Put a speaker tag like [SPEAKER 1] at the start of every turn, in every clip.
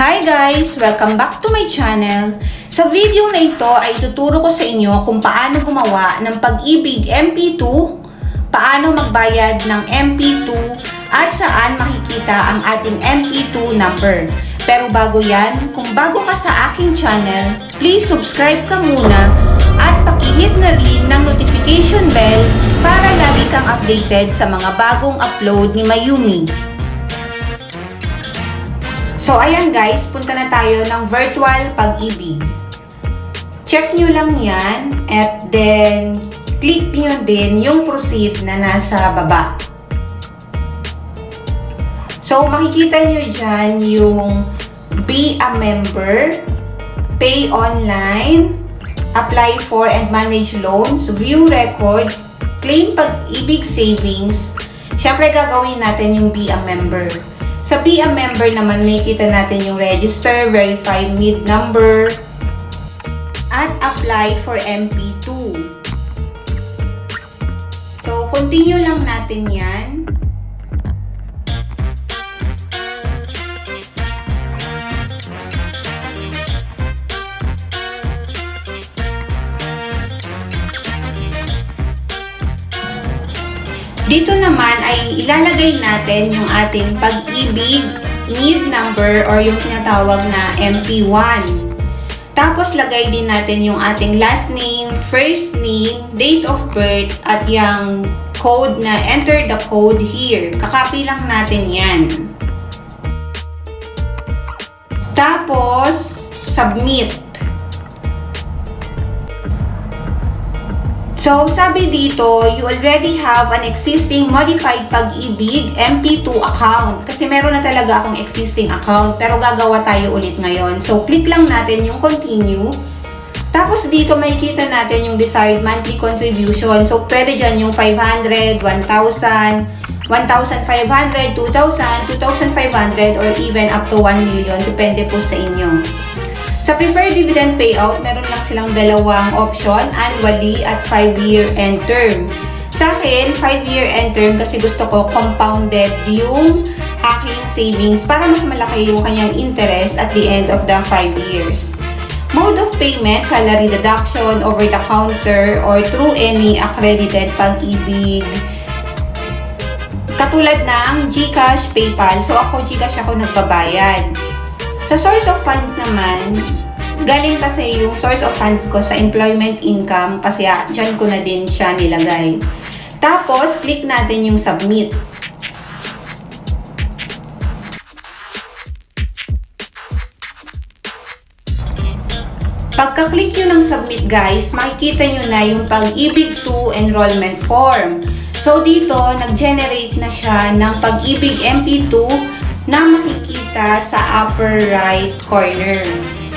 [SPEAKER 1] Hi guys! Welcome back to my channel. Sa video na ito ay tuturo ko sa inyo kung paano gumawa ng pag-ibig MP2, paano magbayad ng MP2, at saan makikita ang ating MP2 number. Pero bago yan, kung bago ka sa aking channel, please subscribe ka muna at pakihit na rin ng notification bell para lagi kang updated sa mga bagong upload ni Mayumi. So, ayan guys, punta na tayo ng virtual pag-ibig. Check nyo lang yan at then click nyo din yung proceed na nasa baba. So, makikita nyo dyan yung be a member, pay online, apply for and manage loans, view records, claim pag-ibig savings. Siyempre, gagawin natin yung be a member. Sa a Member naman, may kita natin yung register, verify mid number, at apply for MP2. So, continue lang natin yan. Dito naman ay ilalagay natin yung ating pag-ibig need number or yung tinatawag na MP1. Tapos lagay din natin yung ating last name, first name, date of birth at yung code na enter the code here. Kakopy lang natin yan. Tapos, submit. So, sabi dito, you already have an existing modified pag-ibig MP2 account. Kasi meron na talaga akong existing account, pero gagawa tayo ulit ngayon. So, click lang natin yung continue. Tapos dito makikita natin yung desired monthly contribution. So, pwede dyan yung 500, 1,000, 1,500, 2,000, 2,500, or even up to 1 million. Depende po sa inyo. Sa preferred dividend payout, meron lang silang dalawang option, annually at 5-year end term. Sa akin, 5-year end term kasi gusto ko compounded yung aking savings para mas malaki yung kanyang interest at the end of the 5 years. Mode of payment, salary deduction, over the counter, or through any accredited pag-ibig. Katulad ng GCash, PayPal. So ako GCash ako nagbabayad. Sa source of funds naman, galing kasi yung source of funds ko sa employment income kasi ah, dyan ko na din siya nilagay. Tapos, click natin yung submit. Pagka-click nyo ng submit guys, makikita nyo na yung pag-ibig to enrollment form. So dito, nag-generate na siya ng pag-ibig MP2 na makikita sa upper right corner.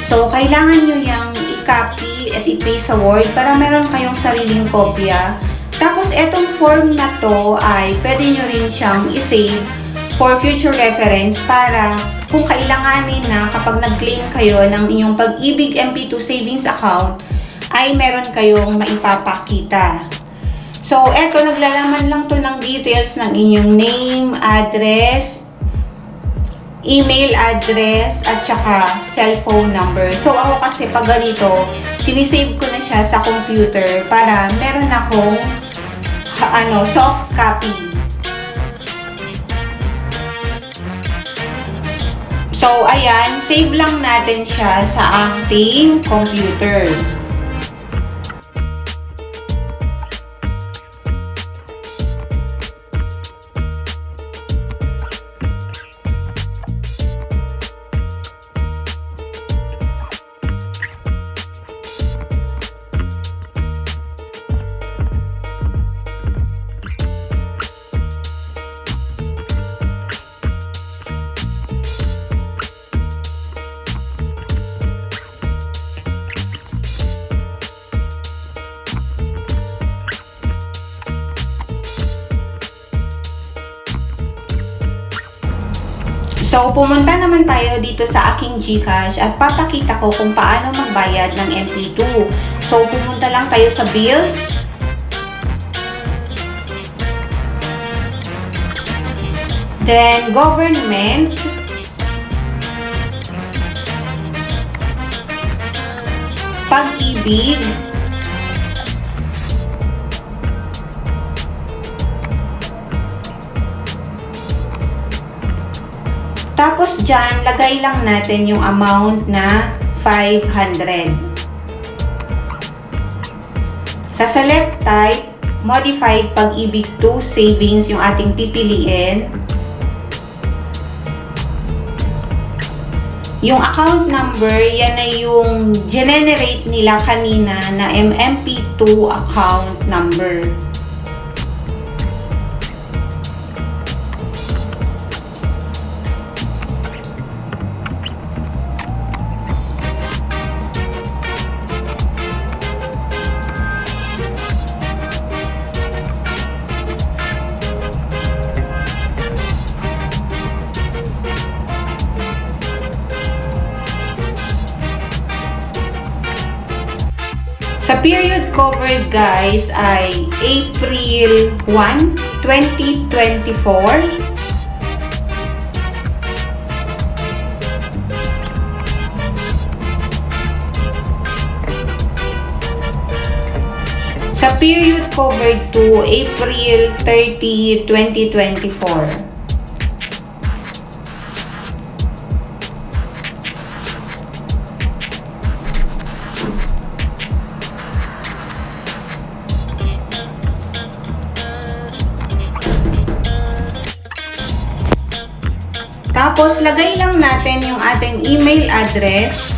[SPEAKER 1] So, kailangan nyo yung i-copy at i-paste sa Word para meron kayong sariling kopya. Tapos, etong form na to ay pwede nyo rin siyang i-save for future reference para kung kailanganin na kapag nag-claim kayo ng inyong pag-ibig MP2 savings account, ay meron kayong maipapakita. So, eto, naglalaman lang to ng details ng inyong name, address, email address at saka cellphone number. So ako kasi pag ganito, sinisave ko na siya sa computer para meron akong ano, soft copy. So ayan, save lang natin siya sa ating computer. So, pumunta naman tayo dito sa aking GCash at papakita ko kung paano magbayad ng MP2. So, pumunta lang tayo sa bills. Then, government. Pag-ibig. Pag-ibig Tapos dyan, lagay lang natin yung amount na 500. Sa select type, modified pag-ibig to savings yung ating pipiliin. Yung account number, yan ay yung generate nila kanina na MMP2 account number. Period covered guys ay April 1, 2024 Sa period covered to April 30, 2024 Tapos, lagay lang natin yung ating email address.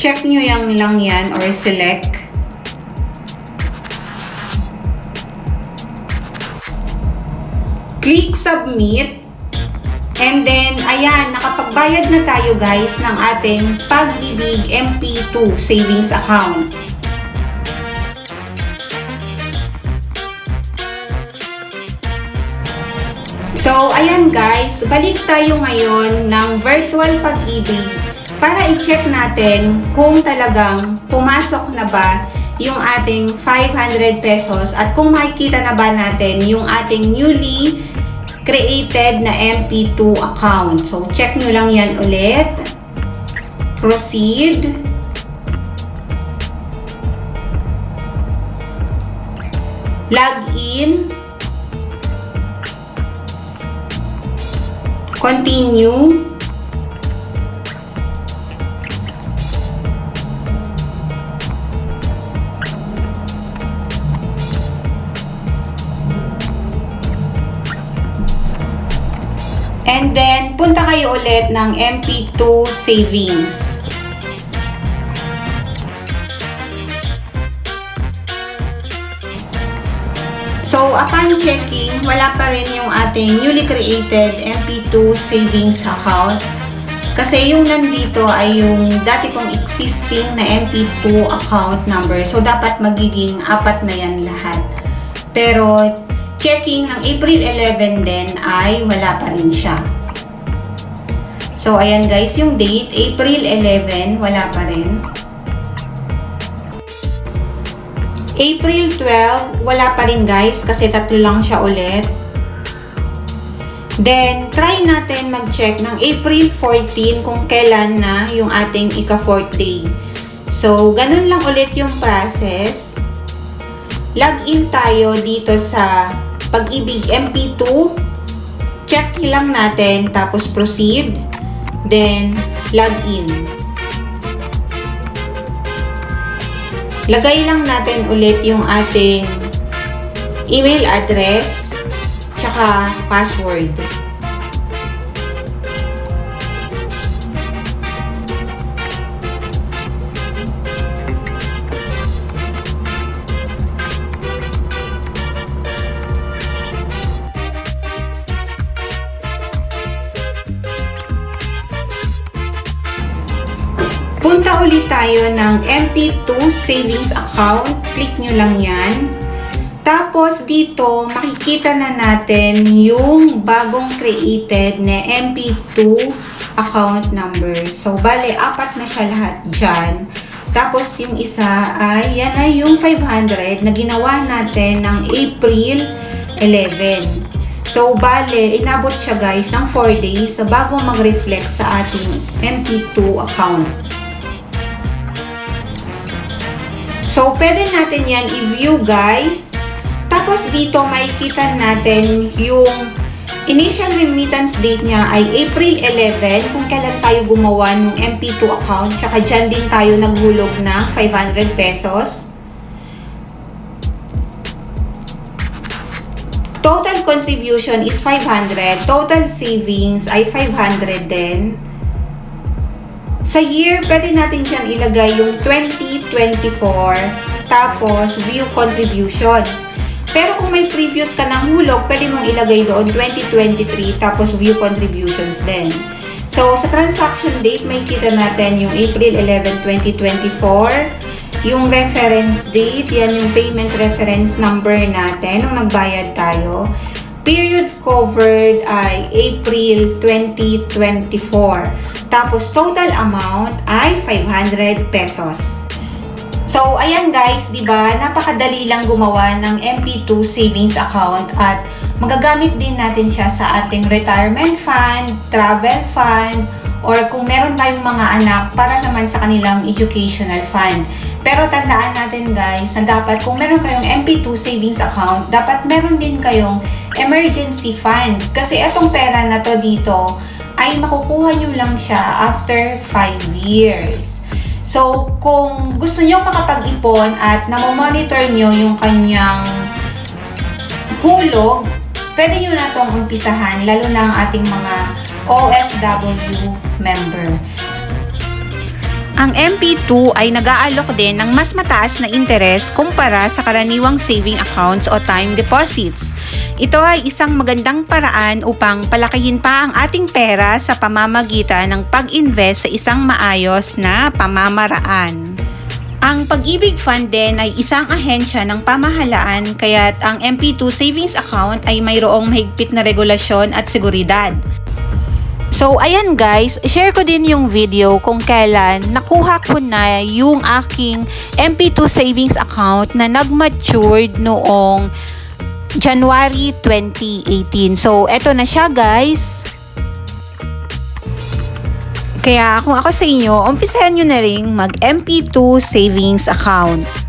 [SPEAKER 1] Check nyo yung lang yan or select. Submit. And then, ayan, nakapagbayad na tayo guys ng ating Pag-ibig MP2 savings account. So, ayan guys, balik tayo ngayon ng virtual pag-ibig para i-check natin kung talagang pumasok na ba yung ating 500 pesos at kung makikita na ba natin yung ating newly created na MP2 account. So, check nyo lang yan ulit. Proceed. Login. Continue. Punta kayo ulit ng MP2 savings. So, upon checking, wala pa rin yung ating newly created MP2 savings account. Kasi yung nandito ay yung dati kong existing na MP2 account number. So, dapat magiging apat na yan lahat. Pero, checking ng April 11 din ay wala pa rin siya. So, ayan guys, yung date, April 11, wala pa rin. April 12, wala pa rin guys, kasi tatlo lang siya ulit. Then, try natin mag-check ng April 14 kung kailan na yung ating ika-4th day. So, ganun lang ulit yung process. Login tayo dito sa Pag-ibig MP2. Check lang natin, tapos proceed. Then, login. Lagay lang natin ulit yung ating email address tsaka password. Punta ulit tayo ng MP2 savings account. Click nyo lang yan. Tapos dito, makikita na natin yung bagong created na MP2 account number. So, bale, apat na siya lahat dyan. Tapos, yung isa ay, yan ay yung 500 na ginawa natin ng April 11. So, bale, inabot siya guys ng 4 days so bago mag-reflect sa ating MP2 account. So, pwede natin yan i-view guys. Tapos dito makikita natin yung initial remittance date niya ay April 11 kung kailan tayo gumawa ng MP2 account. Tsaka dyan din tayo naghulog ng 500 pesos. Total contribution is 500. Total savings ay 500 din. Sa year, pwede natin dyan ilagay yung 2024 tapos view contributions. Pero kung may previous ka ng hulog, pwede mong ilagay doon 2023 tapos view contributions din. So, sa transaction date, may kita natin yung April 11, 2024. Yung reference date, yan yung payment reference number natin nung nagbayad tayo. Period covered ay April 2024. Tapos total amount ay 500 pesos. So, ayan guys, di ba? Napakadali lang gumawa ng MP2 savings account at magagamit din natin siya sa ating retirement fund, travel fund, or kung meron tayong mga anak para naman sa kanilang educational fund. Pero tandaan natin guys, na dapat kung meron kayong MP2 savings account, dapat meron din kayong emergency fund. Kasi etong pera na to dito, ay makukuha nyo lang siya after 5 years. So, kung gusto nyo makapag-ipon at namomonitor nyo yung kanyang hulog, pwede nyo na itong umpisahan, lalo na ang ating mga OFW member.
[SPEAKER 2] Ang MP2 ay nag-aalok din ng mas mataas na interes kumpara sa karaniwang saving accounts o time deposits. Ito ay isang magandang paraan upang palakihin pa ang ating pera sa pamamagitan ng pag-invest sa isang maayos na pamamaraan. Ang Pag-ibig Fund din ay isang ahensya ng pamahalaan kaya't ang MP2 savings account ay mayroong mahigpit na regulasyon at seguridad. So, ayan guys, share ko din yung video kung kailan nakuha ko na yung aking MP2 savings account na nag-matured noong January 2018. So, eto na siya guys. Kaya kung ako sa inyo, umpisahan nyo na rin mag MP2 savings account.